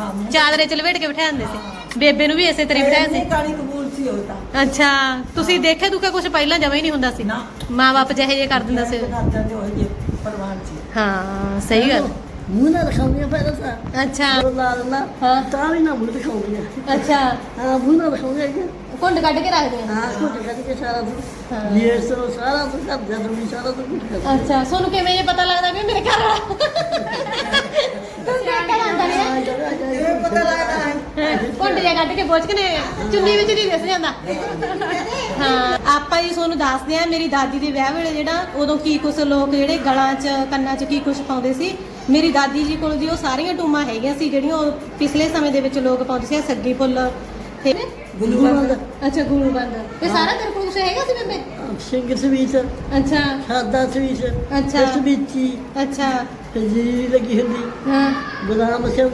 ਹਾਂ, ਮੂੰਹ- ਚਾਦਰੇ ਚ ਲਪੇਟ ਕੇ ਬਿਠਾ ਦਿੰਦੇ ਸੀ। ਬੇਬੇ ਨੂੰ ਵੀ ਇਸੇ ਤਰ੍ਹਾਂ ਹੀ ਬਿਠਾਇਆ ਇੰਨੀ ਸੀ ਕਾਲੀ ਕਬੂਲ ਸੀ ਉਹ ਤਾਂ। ਅੱਛਾ ਤੁਸੀਂ ਦੇਖਿਆ ਦੁੱਖਿਆ ਕੁਝ ਪਹਿਲਾਂ ਜਮਾ ਹੀ ਨਹੀਂ ਹੁੰਦਾ ਸੀ? ਨਾ। ਮਾਂ-ਬਾਪ ਜਿਹੇ ਜੇ ਕਰ ਦਿੰਦਾ ਸੀ ਕਰਦੇ ਦੇ ਹੋਏ ਜੇ ਪਰਵਾਨ ਸੀ। ਹਾਂ ਸਹੀ ਗੱਲ। ਮੂੰਹ ਨਾਲ ਦਿਖਾਉਂਦੀਆਂ ਪਹਿਲਾਂ ਤਾਂ। ਅੱਛਾ। ਜਦੋਂ ਲਾ ਲੈਣਾ ਹਾਂ। ਤਾਂ ਵੀ ਨਾ ਮੂੰਹ ਦਿਖਾਉਂਦੀਆਂ। ਅੱਛਾ। ਹਾਂ ਮੂੰਹ ਨਾਲ ਦਿਖਾਉਂਦੀਆਂ ਜੀ ਕੁੰਡ ਕੱਢ ਕੇ ਰੱਖਦੇ ਆ ਹਾਂ ਕੁਝ ਕੱਢ ਕੇ ਸਾਰਾ ਹਾਂ। ਦੁੱਧ ਇਹ ਸੋ ਸਾਰਾ ਦੁੱਧ ਘਰ ਦਾ ਦੁੱਧ ਸਾਰਾ ਦੁੱਧ ਕਰ ਅੱਛਾ ਤੁਹਾਨੂੰ ਕਿਵੇਂ ਜੇ ਪਤਾ ਲੱਗਦਾ ਵੀ ਮੇਰੇ ਘਰ ਵਾਲਾ ਤੁਸੀਂ ਦੇਖ ਕੇ ਆਉਂਦਾ ਨਹੀਂ ਇਹ ਪਤਾ ਲੱਗਦਾ ਹੈ ਕੁੰਡ ਜਿਹਾ ਕੱਢ ਕੇ ਬੋਝ ਕੇ ਨੇ ਚੁੰਨੀ ਵਿੱਚ ਨਹੀਂ ਦਿਸ ਜਾਂਦਾ। ਹਾਂ ਆਪਾਂ ਜੀ ਤੁਹਾਨੂੰ ਦੱਸਦੇ ਆ ਮੇਰੀ ਦਾਦੀ ਦੇ ਵਿਆਹ ਵੇਲੇ ਜਿਹੜਾ ਉਦੋਂ ਕੀ ਕੁਛ ਲੋਕ ਜਿਹੜੇ ਗਲਾਂ 'ਚ ਕੰਨਾਂ 'ਚ ਕੀ ਕੁਛ ਪਾਉਂਦੇ ਸੀ ਮੇਰੀ ਦਾਦੀ ਜੀ ਕੋਲ ਜੀ ਉਹ ਸਾਰੀਆਂ ਟੂਮਾਂ ਹੈਗੀਆਂ ਸੀ ਜਿਹੜੀਆਂ ਉਹ ਪਿਛਲੇ ਸਮੇਂ ਦੇ ਵਿੱਚ ਲੋਕ ਪਾਉਂਦੇ ਸੀ ਆਹ ਸੱਗੀ ਫੁੱਲ ਤੇ ਗੁੱਲੂ ਬੰਦ ਅੱਛਾ ਗੁਰੂ ਬੰਦ ਇਹ ਸਾਰਾ ਤੇਰੇ ਕੋਲ ਕੁਛ ਹੈਗਾ ਸੀ ਬੇਬੇ? ਸਿੰਘ ਸਵੀਸ ਅੱਛਾ। ਸਾਦਾ ਸਵੀਸ ਅੱਛਾ। ਸਵੀਚੀ ਅੱਛਾ। ਜੀਰੀ ਲੱਗੀ ਹੁੰਦੀ। ਹਾਂ। ਬਦਾਮ ਸੇ